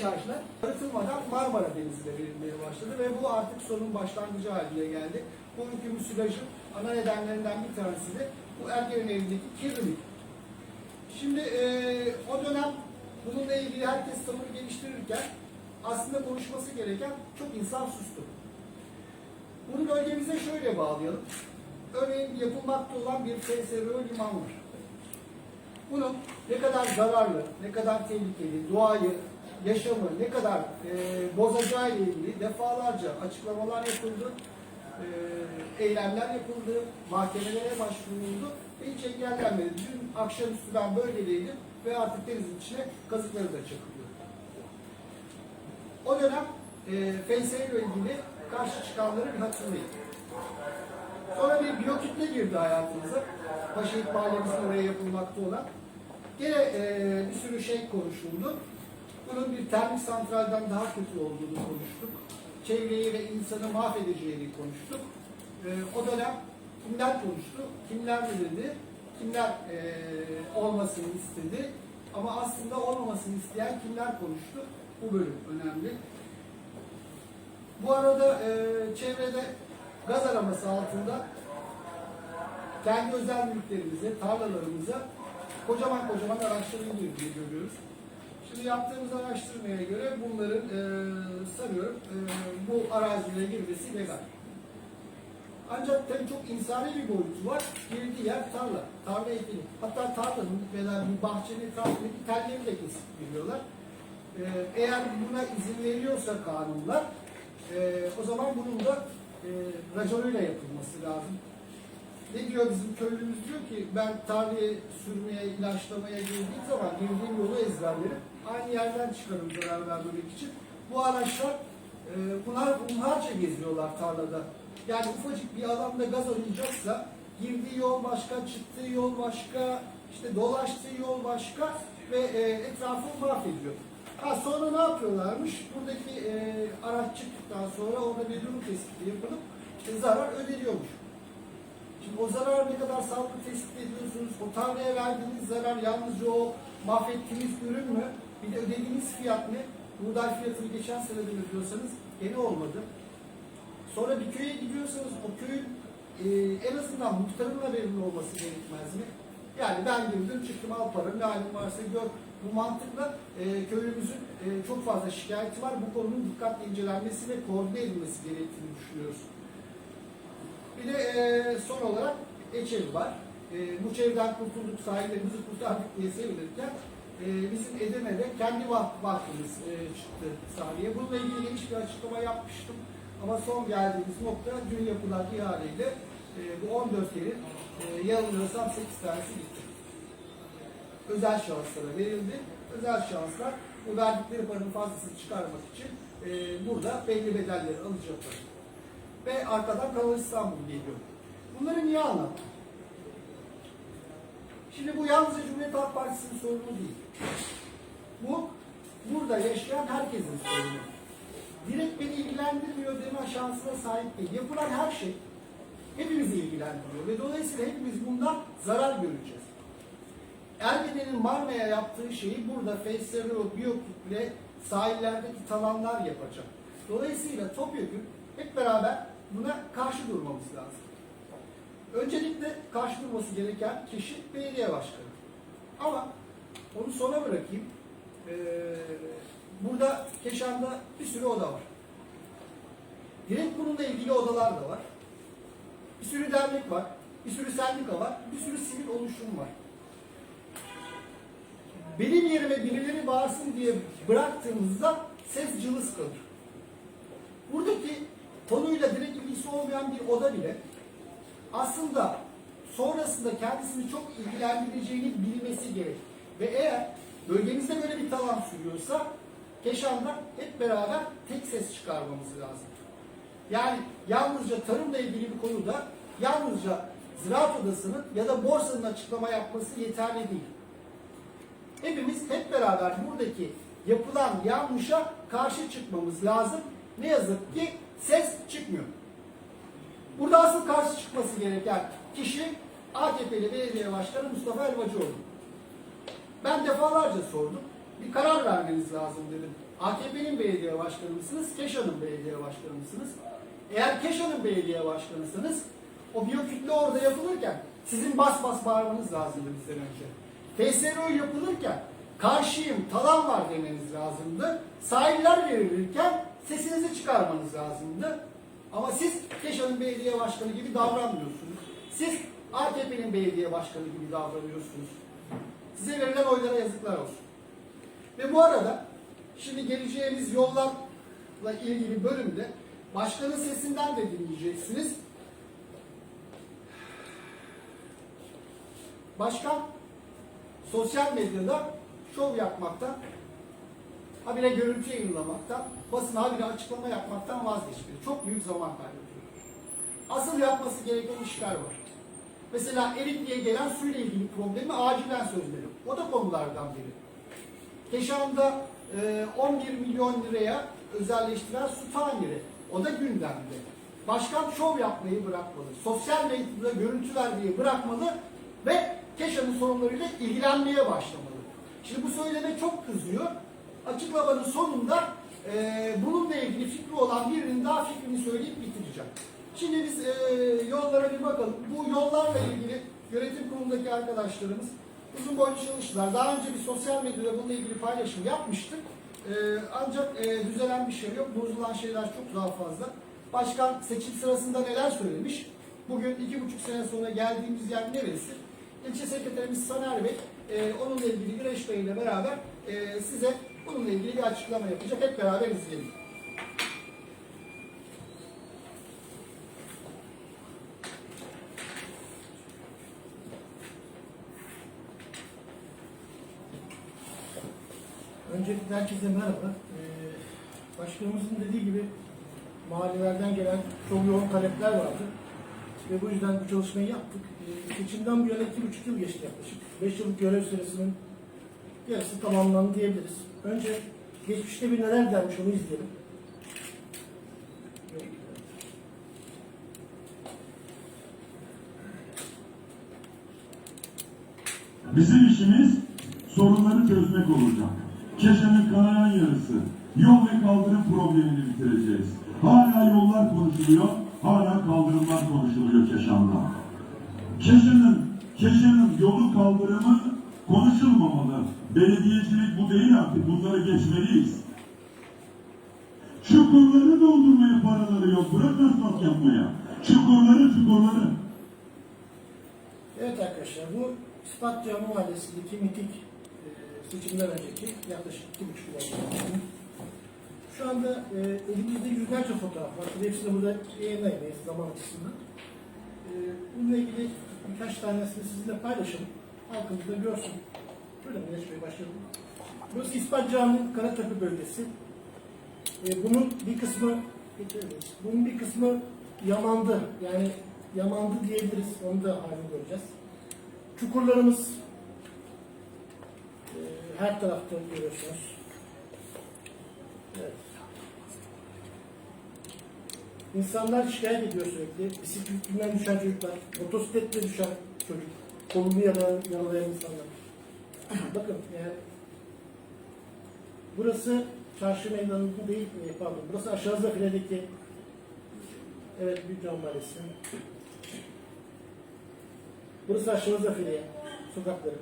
deşarjlar arıtılmadan Marmara Denizi'ne verilmeye başladı ve bu artık sorunun başlangıcı haline geldi. Bugünkü müsilajın ana nedenlerinden bir tanesi de bu Ergelen evindeki kirlilik. Şimdi eee, o dönem bununla ilgili herkes tavır geliştirirken aslında konuşması gereken çok insan sustu. Bunu bölgemize şöyle bağlayalım. Örneğin yapılmakta olan bir FSRÖ liman var. Bunun ne kadar zararlı, ne kadar tehlikeli, doğayı, yaşamı ne kadar e, bozacağı ile ilgili defalarca açıklamalar yapıldı, e, eylemler yapıldı, mahkemelere başvuruldu ve hiç engellenmedi. Dün akşamüstü ben bölgedeydim ve artık denizin içine kazıkları da çakılıyor. O dönem e, FSR ile ilgili karşı çıkanları bir hatırlayın. Sonra bir biyokütle girdi hayatımıza. Paşa Mahallemizin oraya yapılmakta olan. Gene e, bir sürü şey konuşuldu. Bunun bir termik santralden daha kötü olduğunu konuştuk. Çevreyi ve insanı mahvedeceğini konuştuk. E, o dönem kimler konuştu, kimler dedi, kimler e, olmasını istedi. Ama aslında olmamasını isteyen kimler konuştu? Bu bölüm önemli. Bu arada e, çevrede gaz araması altında kendi özel mülklerimize, tarlalarımıza kocaman kocaman araçların girdiğini görüyoruz. Şimdi yaptığımız araştırmaya göre bunların e, sanıyorum e, bu arazilere girmesi legal. Ancak tabii çok insani bir boyutu var. Girdiği yer tarla, tarla ekili. Hatta tarlanın veya bir bahçenin etrafındaki telleri de kesip giriyorlar. E, eğer buna izin veriyorsa kanunlar, e, o zaman bunun da e, raconuyla yapılması lazım. Ne diyor bizim köylümüz diyor ki ben tarlaya sürmeye, ilaçlamaya girdiğim zaman girdiğim yolu ezberlerim. Aynı yerden çıkarım zarar vermemek için. Bu araçlar e, bunlar hunharca geziyorlar tarlada. Yani ufacık bir alanda gaz arayacaksa girdiği yol başka, çıktığı yol başka, işte dolaştığı yol başka ve e, etrafı mahvediyor. Ha sonra ne yapıyorlarmış? Buradaki e, araç çıktıktan sonra orada bir durum tespiti yapılıp işte zarar ödeniyormuş. Şimdi o zarar ne kadar sağlıklı tespit ediyorsunuz? O tarlaya verdiğiniz zarar yalnızca o mahvettiğiniz ürün mü? Bir de ödediğiniz fiyat ne? Buğday fiyatını geçen sene de ödüyorsanız gene olmadı. Sonra bir köye gidiyorsanız o köyün e, en azından muhtarın haberinin olması gerekmez mi? Yani ben girdim çıktım al para ne halim varsa gör. Bu mantıkla e, köylümüzün e, çok fazla şikayeti var. Bu konunun dikkatle incelenmesi ve koordine edilmesi gerektiğini düşünüyoruz. Bir de e, son olarak Eçevi var. E, bu çevreden kurtulduk, sahillerimizi kurtardık diye sevinirken e, bizim Edirne'de kendi vak- vakfımız e, çıktı sahneye. Bununla ilgili geniş bir açıklama yapmıştım. Ama son geldiğimiz nokta dün yapılan ihaleyle e, bu 14 yerin e, yanılmıyorsam 8 tanesi gitti. Özel şahıslara verildi. Özel şahıslar bu verdikleri paranın fazlasını çıkarmak için e, burada belli bedelleri alacaklar ve arkadan Kanal İstanbul geliyor. Bunları niye anlattım? Şimdi bu yalnızca Cumhuriyet Halk Partisi'nin sorunu değil. Bu burada yaşayan herkesin sorunu. Direkt beni ilgilendirmiyor deme şansına sahip değil. Yapılan her şey hepimizi ilgilendiriyor ve dolayısıyla hepimiz bundan zarar göreceğiz. Ergene'nin Marma'ya yaptığı şeyi burada FSRO, Biyokütle sahillerdeki talanlar yapacak. Dolayısıyla topyekun hep beraber buna karşı durmamız lazım. Öncelikle karşı durması gereken kişi belediye başkanı. Ama onu sona bırakayım. Ee, burada Keşan'da bir sürü oda var. Direkt bununla ilgili odalar da var. Bir sürü dernek var. Bir sürü sendika var. Bir sürü sivil oluşum var. Benim yerime birileri bağırsın diye bıraktığımızda ses cılız kalır. Buradaki konuyla direkt ilgisi olmayan bir oda bile aslında sonrasında kendisini çok ilgilendireceğini bilmesi gerek. Ve eğer bölgemizde böyle bir talan sürüyorsa Keşan'da hep beraber tek ses çıkarmamız lazım. Yani yalnızca tarımla ilgili bir konuda yalnızca Ziraat Odası'nın ya da borsanın açıklama yapması yeterli değil. Hepimiz hep beraber buradaki yapılan yanlışa karşı çıkmamız lazım. Ne yazık ki ses çıkmıyor. Burada asıl karşı çıkması gereken kişi AKP'li belediye başkanı Mustafa Elvacıoğlu. Ben defalarca sordum. Bir karar vermeniz lazım dedim. AKP'nin belediye başkanı mısınız, Keşan'ın belediye başkanı mısınız? Eğer Keşan'ın belediye başkanısınız, o biyokütle orada yapılırken sizin bas bas bağırmanız lazımdı bizden önce. FSRO yapılırken karşıyım, talan var demeniz lazımdı. Sahiller verilirken sesinizi çıkarmanız lazımdı. Ama siz Keşan'ın belediye başkanı gibi davranmıyorsunuz. Siz AKP'nin belediye başkanı gibi davranıyorsunuz. Size verilen oylara yazıklar olsun. Ve bu arada şimdi geleceğimiz yollarla ilgili bölümde başkanın sesinden de dinleyeceksiniz. Başkan sosyal medyada şov yapmaktan, habire görüntü yayınlamaktan, basına habire açıklama yapmaktan vazgeçmeli. Çok büyük zaman kaybediyor. Asıl yapması gereken işler var. Mesela Erikli'ye gelen suyla ilgili problemi acilen çözmeli. O da konulardan biri. Keşan'da e, 11 milyon liraya özelleştiren su tamiri. O da gündemde. Başkan şov yapmayı bırakmalı. Sosyal medyada görüntü vermeyi bırakmalı ve Keşan'ın sorunlarıyla ilgilenmeye başlamalı. Şimdi bu söyleme çok kızıyor. Açıklamanın sonunda e, bununla ilgili fikri olan birinin daha fikrini söyleyip bitireceğim. Şimdi biz e, yollara bir bakalım. Bu yollarla ilgili yönetim kurulundaki arkadaşlarımız uzun boylu çalıştılar. Daha önce bir sosyal medyada bununla ilgili paylaşım yapmıştık. E, ancak e, düzelen bir şey yok. Bozulan şeyler çok daha fazla. Başkan seçim sırasında neler söylemiş? Bugün iki buçuk sene sonra geldiğimiz yer neresi? İlçe sekreterimiz Saner Bey, e, onunla ilgili Güneş Bey ile beraber e, size bununla ilgili bir açıklama yapacak. Hep beraber izleyelim. Öncelikle herkese merhaba. Ee, başkanımızın dediği gibi mahallelerden gelen çok yoğun talepler vardı. Ve bu yüzden bu çalışmayı yaptık. Ee, seçimden bu yana iki buçuk yıl geçti yaklaşık. Beş yıllık görev süresinin yarısı tamamlandı diyebiliriz. Önce geçmişte bir neler dermiş onu izleyelim. Bizim işimiz sorunları çözmek olacak. Keşanın kanayan yarısı, yol ve kaldırım problemini bitireceğiz. Hala yollar konuşuluyor, hala kaldırımlar konuşuluyor Keşan'da. Keşan'ın, Keşan'ın yolu kaldırımı konuşulmamalı. Belediyecilik bu değil artık, bunları geçmeliyiz. Çukurları doldurmaya paraları yok, bırak asfalt yapmaya. Çukurları, çukurları. Evet arkadaşlar bu İspatya Mahallesi'ndeki mitik e, seçimden önceki yaklaşık iki buçuk yıl önce. Şu anda e, elimizde yüzlerce fotoğraf var. Tabii Hepsini burada yayınlayamayız zaman açısından. E, bununla ilgili birkaç tanesini sizinle paylaşalım. Halkımız da görsün. Güneş Bey başlayalım. Burası İspat Camii'nin Karatepe bölgesi. E, bunun bir kısmı. Bunun bir kısmı yamandı. Yani yamandı diyebiliriz. Onu da halini göreceğiz. Çukurlarımız e, her tarafta görüyorsunuz. Evet. İnsanlar şikayet ediyor sürekli. Bisikletinden düşen çocuklar, motosikletle düşen çocuk, kolunu yaralayan insanlar. Bakın yani burası çarşı meydanında değil, e, pardon, burası aşağı Zafire'deki evet bir cam mahallesi. Burası aşağı Zafiriye sokakları.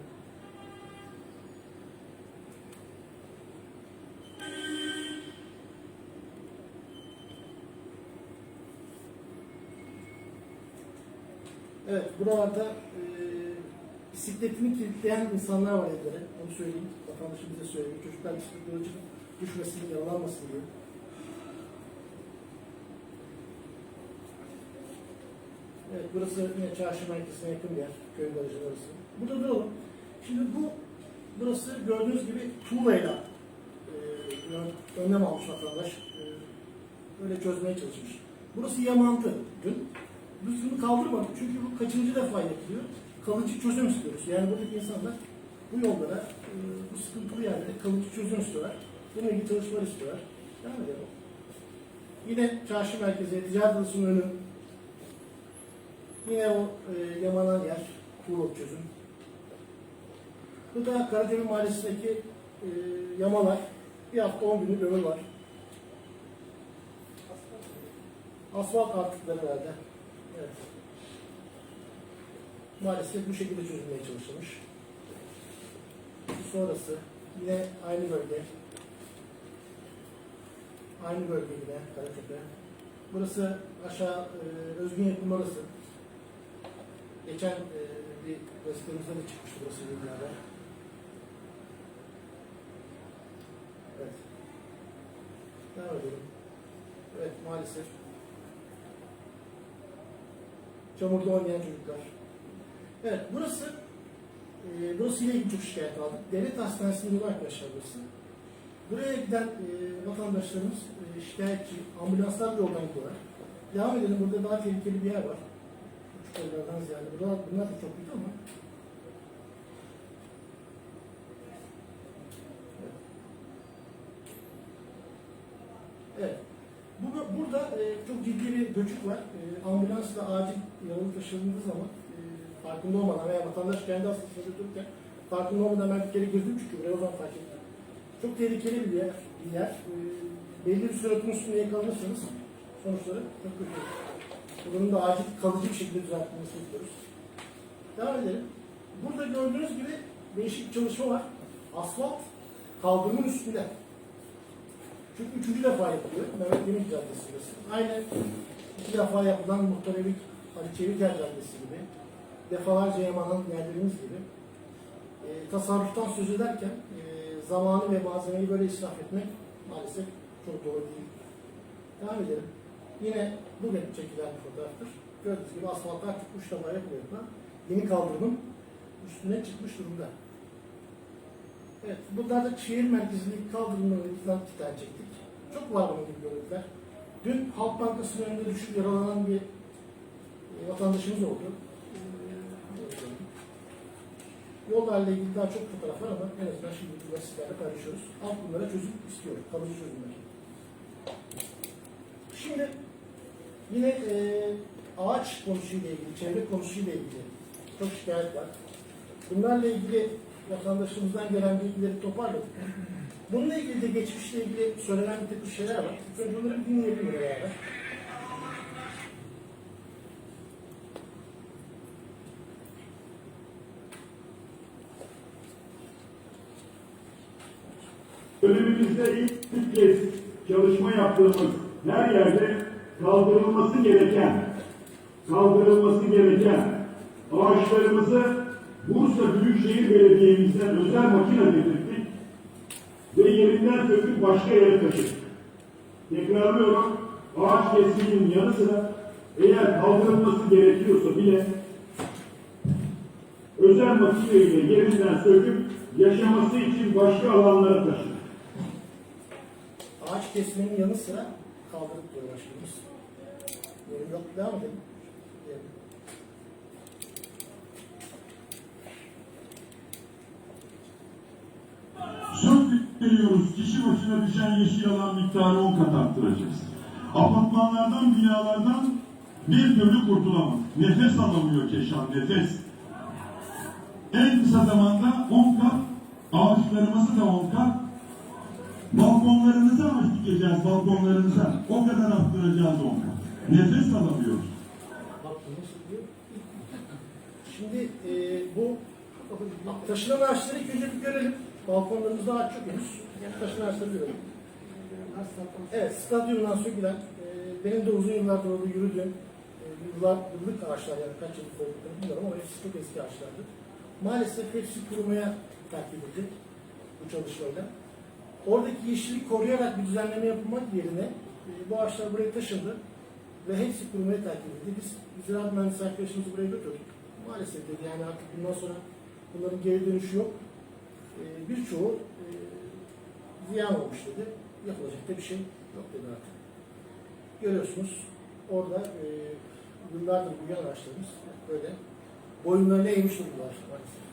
Evet, buralarda e, bisikletini kilitleyen insanlar var evlere. Onu söyleyeyim. Vatandaşım bize söylüyor. Çocuklar bisikletleri çıkıp düşmesin, yaralanmasın diye. Evet, burası yine çarşı merkezine yakın bir yer. Köy barajı arası. Burada duralım. Şimdi bu, burası gördüğünüz gibi tuğlayla e, ön- önlem almış vatandaş. E, çözmeye çalışmış. Burası yamandı dün. Biz bunu kaldırmadık çünkü bu kaçıncı defa yapılıyor. Kalıcı çözüm istiyoruz. Yani buradaki insanlar bu yollara, e, bu sıkıntılı yerlere kalıcı çözüm istiyorlar. Bununla ilgili çalışmalar istiyorlar. Devam edelim. Yine çarşı merkezi, ticaret adasının önü, Yine o e, yamanan yer, Tuğrul çözüm. Bu da Karadevi Mahallesi'ndeki e, yamalar. Bir hafta 10 günlük ömür var. Asfalt artıkları herhalde. Evet. Maalesef bu şekilde çözülmeye çalışılmış. Sonrası yine aynı bölge. Aynı bölge yine Karatepe. Burası aşağı e, özgün yapım orası. Geçen e, bir gazetemizde de çıkmıştı burası beraber. Evet. Devam edelim. Evet maalesef. Çamurda oynayan çocuklar. Evet burası e, burası ile çok şikayet aldık. Devlet hastanesinde yolu arkadaşlar burası. Buraya giden e, vatandaşlarımız e, şikayetçi, ambulanslar da yoldan gidiyorlar. Devam edelim. Burada daha tehlikeli bir yer var. Küçük evlerden ziyade. Bunlar, bunlar da çok büyük ama. Evet. Burada, e, çok ciddi bir göçük var. E, ambulansla acil yaralı taşındığı zaman farkında olmadan veya vatandaş kendi hastasını götürürken farkında olmadan ben bir kere girdim çünkü buraya o zaman fark ettim. Çok tehlikeli bir yer. Bir yer. E, belli bir bunun üstünde yakalanırsanız sonuçları çok kötü. Bunun da acil kalıcı bir şekilde düzeltilmesini istiyoruz. Devam edelim. Burada gördüğünüz gibi değişik bir çalışma var. Asfalt kaldırımın üstünde. Çünkü üçüncü defa yapılıyor. Mehmet Yemek Caddesi burası. Aynı iki defa yapılan Muhtarevik Ali Çeviker Caddesi gibi. Defalarca yamanan yerlerimiz gibi. E, tasarruftan söz ederken e, zamanı ve malzemeyi böyle israf etmek maalesef çok doğru değil. Devam edelim. Yine bugün çekilen bir fotoğraftır. Gördüğünüz gibi asfalt artık uç yapılıyor. Yeni kaldırımın üstüne çıkmış durumda. Evet, bunlar da şehir merkezindeki kaldırımları bizden iki tane çektik. Çok var bunun gibi görüntüler. Dün Halk Bankası'nın önünde düşüp yaralanan bir e, vatandaşımız oldu. E, Yollarla ilgili daha çok fotoğraf var ama en azından şimdi bu sizlerle paylaşıyoruz. Alt bunlara çözüm istiyoruz, kalıcı çözümler. Şimdi yine e, ağaç konusuyla ilgili, çevre konusuyla ilgili çok şikayet var. Bunlarla ilgili vatandaşımızdan gelen bilgileri toparladık. Bununla ilgili de geçmişle ilgili söylenen bir takım şeyler var. Önce bir dinleyelim beraber. Dönemimizde ilk ilk kez çalışma yaptığımız her yerde kaldırılması gereken, kaldırılması gereken ağaçlarımızı Bursa Büyükşehir Belediye'mizden özel makine getirdik ve yerinden söküp başka yere taşıdık. Tekrarlıyorum, ağaç kesiminin yanı sıra eğer kaldırılması gerekiyorsa bile özel makineyle yerinden söküp yaşaması için başka alanlara taşıdık. Ağaç kesmenin yanı sıra kaldırıp diyor başkanımız. Yorum yok, devam edelim. Söz veriyoruz kişi başına düşen yeşil alan miktarı 10 kat arttıracağız. Apartmanlardan, binalardan bir türlü kurtulamadık. Nefes alamıyor Keşan, nefes. En kısa zamanda 10 kat, ağaçlarımızı da 10 kat, balkonlarınıza ağaç dikeceğiz, balkonlarınıza. O kadar arttıracağız 10 kat. Nefes alamıyoruz. Şimdi e, bu taşınan ağaçları ilk önce bir görelim. Balkonlarımızda ağaç çok henüz. Taşınan ağaçları görelim. Evet, stadyumdan sökülen, e, benim de uzun yıllardır orada yürüdüğüm, e, yıllar, yıllık ağaçlar yani kaç yıllık olduklarını bilmiyorum ama hepsi çok eski ağaçlardı. Maalesef hepsi kurumaya terk edildi bu çalışmayla. Oradaki yeşillik koruyarak bir düzenleme yapılmak yerine e, bu ağaçlar buraya taşındı ve hepsi kurumaya terk edildi. Biz ziraat mühendisi arkadaşımızı buraya götürdük. Maalesef dedi yani artık bundan sonra bunların geri dönüşü yok. E, birçoğu e, ziyan olmuş dedi. Yapılacak da bir şey yok dedi artık. Görüyorsunuz orada e, yıllardır büyüyen ağaçlarımız böyle boyunlarına eğmiş durumlar maalesef.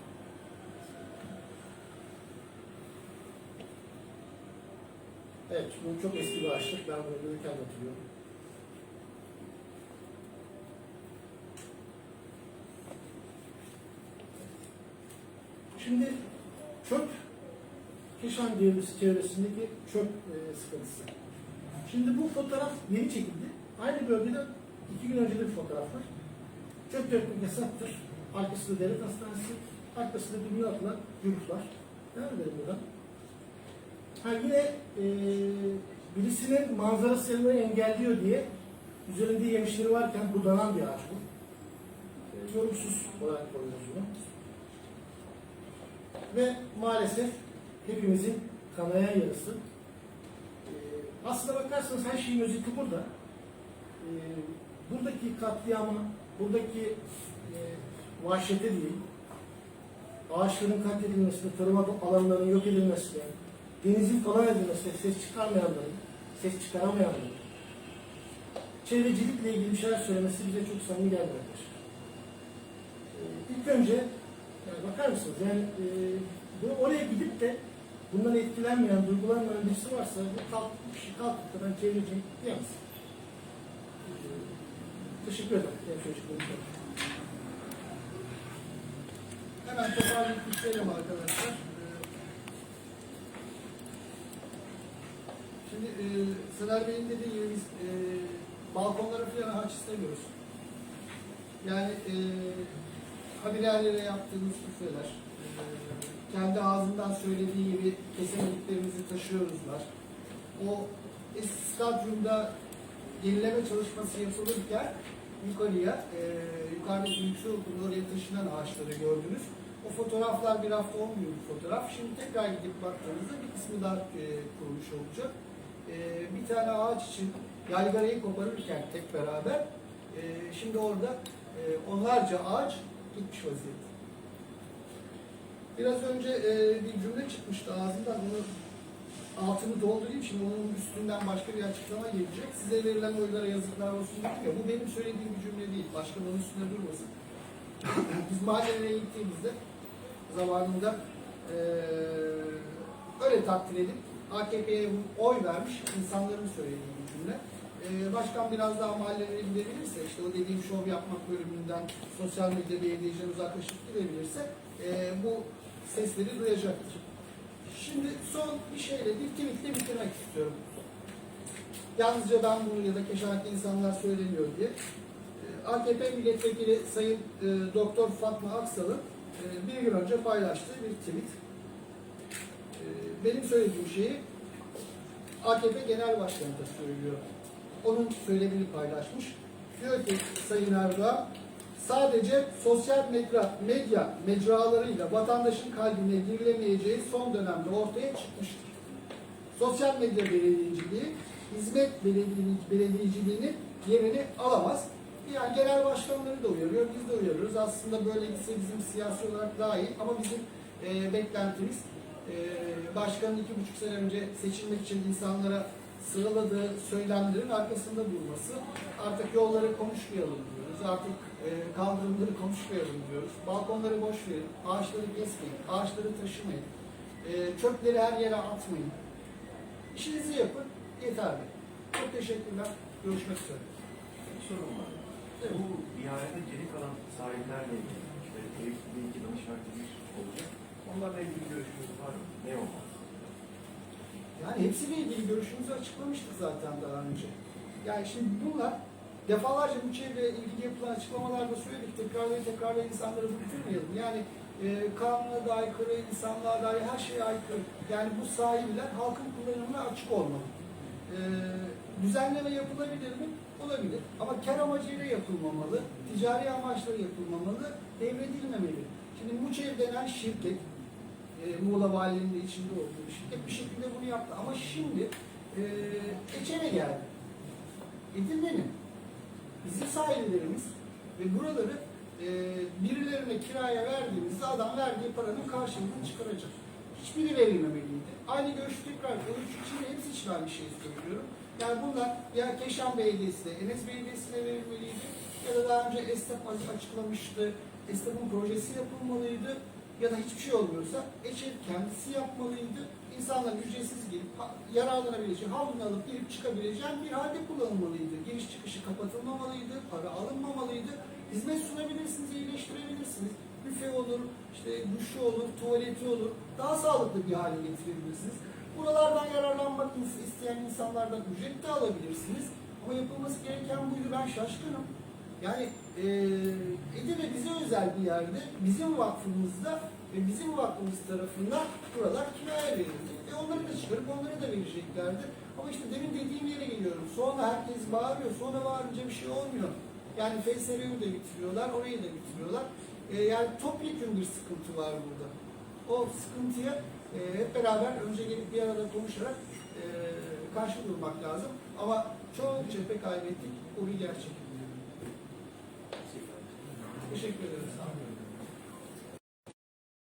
Evet, bu çok eski bir ağaçlık. Ben bunu görürken hatırlıyorum. Şimdi çöp Keşan Devrisi çevresindeki çöp e, sıkıntısı. Şimdi bu fotoğraf yeni çekildi. Aynı bölgede iki gün önce de bir fotoğraf var. Çöp dökmek yasaktır. Arkasında devlet hastanesi, arkasında milli atılan yurt var. Devam edelim buradan. Ha yine e, birisinin manzara seyrini engelliyor diye üzerinde yemişleri varken budanan bir ağaç bu. E, yorumsuz olarak koyuyoruz bunu. Ve maalesef hepimizin kanayan yarısı. E, aslına bakarsanız her şeyin özeti burada. E, buradaki katliama, buradaki e, vahşete değil, ağaçların katledilmesine, tarım alanlarının yok edilmesine, denizin falan edilmesine ses çıkarmayanların, ses çıkaramayanların, çevrecilikle ilgili bir şeyler söylemesi bize çok samimi gelmektedir. Ee, ilk önce, yani bakar mısınız, yani e, oraya gidip de bundan etkilenmeyen, duygulanmayan birisi varsa bu kalk, bir şey kalkıp da ben çevreciyim diyemez. Ee, teşekkür ederim. Hemen toparlayıp bitirelim arkadaşlar. Ee, Şimdi e, Sınar Bey'in dediği gibi biz e, balkonlara falan haç istemiyoruz. Yani e, haberlere yaptığımız küfreler, e, kendi ağzından söylediği gibi kesinliklerimizi taşıyoruzlar. O stadyumda yenileme çalışması yapılırken yukarıya, e, yukarıdaki yüksek okulun oraya taşınan ağaçları gördünüz. O fotoğraflar bir hafta olmuyor bir fotoğraf. Şimdi tekrar gidip baktığınızda bir kısmı daha e, kurumuş olacak. E, bir tane ağaç için yaygarayı koparırken tek beraber e, şimdi orada e, onlarca ağaç gitmiş vaziyette. Biraz önce e, bir cümle çıkmıştı ağzından onu altını doldurayım şimdi onun üstünden başka bir açıklama gelecek. Size verilen oylara yazıklar olsun dedim ya. Bu benim söylediğim bir cümle değil. Başka onun üstüne durmasın. Biz mahallelere gittiğimizde zamanında eee öyle takdir edip AKP'ye oy vermiş insanların söylediği bir cümle. Eee başkan biraz daha mahallelere gidebilirse, işte o dediğim şov yapmak bölümünden sosyal medya belediyeciden uzaklaşıp gidebilirse eee, bu sesleri duyacaktır. Şimdi son bir şeyle, bir tweetle bitirmek istiyorum. Yalnızca ben bunu ya da keşanetli insanlar söyleniyor diye. Ee, AKP milletvekili Sayın e, Doktor Fatma Aksal'ın e, bir gün önce paylaştığı bir tweet. Benim söylediğim şeyi AKP Genel Başkanı da söylüyor. Onun söylemini paylaşmış. Diyor ki Sayın Erdoğan, sadece sosyal medya, medya mecralarıyla vatandaşın kalbine girilemeyeceği son dönemde ortaya çıkmıştır. Sosyal medya belediyeciliği, hizmet belediye- belediyeciliğinin yerini alamaz. Yani genel başkanları da uyarıyor, biz de uyarıyoruz. Aslında böyle gitse bizim siyasi olarak daha iyi ama bizim e, beklentimiz başkanın iki buçuk sene önce seçilmek için insanlara sıraladığı söylemlerin arkasında durması. Artık yolları konuşmayalım diyoruz. Artık e, kaldırımları konuşmayalım diyoruz. Balkonları boş verin, ağaçları kesmeyin, ağaçları taşımayın. E, çöpleri her yere atmayın. İşinizi yapın, yeterli. Çok teşekkürler. Görüşmek üzere. Bir sorun var. Evet. Bu ihalede geri kalan sahiplerle ilgili işte ev bilgi danışmak gibi olacak. Onlarla ilgili görüşünüz var mı? Ne olmaz? Yani hepsiyle ilgili görüşümüzü açıklamıştık zaten daha önce. Yani şimdi bunlar defalarca bu çevreyle ilgili yapılan açıklamalarda söyledik. Tekrarlayı tekrarlayı insanları bıktırmayalım. Yani e, kanuna da aykırı, insanlığa dair her şeye aykırı. Yani bu sahiller halkın kullanımına açık olmalı. E, düzenleme yapılabilir mi? Olabilir. Ama kar amacıyla yapılmamalı, ticari amaçla yapılmamalı, devredilmemeli. Şimdi Muçev denen şirket, e, Muğla Valiliğinin de içinde olduğu şirket bir şekilde bunu yaptı. Ama şimdi e, Eçen'e geldi. Edirne'nin bizim sahillerimiz ve buraları e, birilerine kiraya verdiğimizde adam verdiği paranın karşılığını çıkaracak. Hiçbiri verilmemeliydi. Aynı görüşü tekrar. Çünkü şimdi hepsi için aynı şeyi söylüyorum. Yani bunlar ya Keşan Belediyesi'ne, Enes Belediyesi'ne verilmeliydi ya da daha önce Esnaf açıklamıştı. Esnafın projesi yapılmalıydı ya da hiçbir şey olmuyorsa Eçer kendisi yapmalıydı. İnsanlar ücretsiz gelip yararlanabileceği, havlunu alıp girip çıkabileceği bir halde kullanılmalıydı. Giriş çıkışı kapatılmamalıydı, para alınmamalıydı. Hizmet sunabilirsiniz, iyileştirebilirsiniz. büfe olur, işte duşu olur, tuvaleti olur. Daha sağlıklı bir hale getirebilirsiniz. Buralardan yararlanmak isteyen insanlardan ücret de alabilirsiniz. Ama yapılması gereken buydu. Ben şaşkınım. Yani e, Edirne bize özel bir yerde, bizim vakfımızda ve bizim vakfımız tarafından buralar kiraya verildi. E onları da çıkarıp onları da vereceklerdi. Ama işte demin dediğim yere geliyorum. Sonra herkes bağırıyor. Sonra bağırınca bir şey olmuyor. Yani FSR'yi de bitiriyorlar, orayı da bitiriyorlar. E, yani topyekun bir sıkıntı var burada. O sıkıntıya e, hep beraber önce gelip bir arada konuşarak e, karşı durmak lazım. Ama çok cephe kaybettik. O bir gerçek. Teşekkür ederim.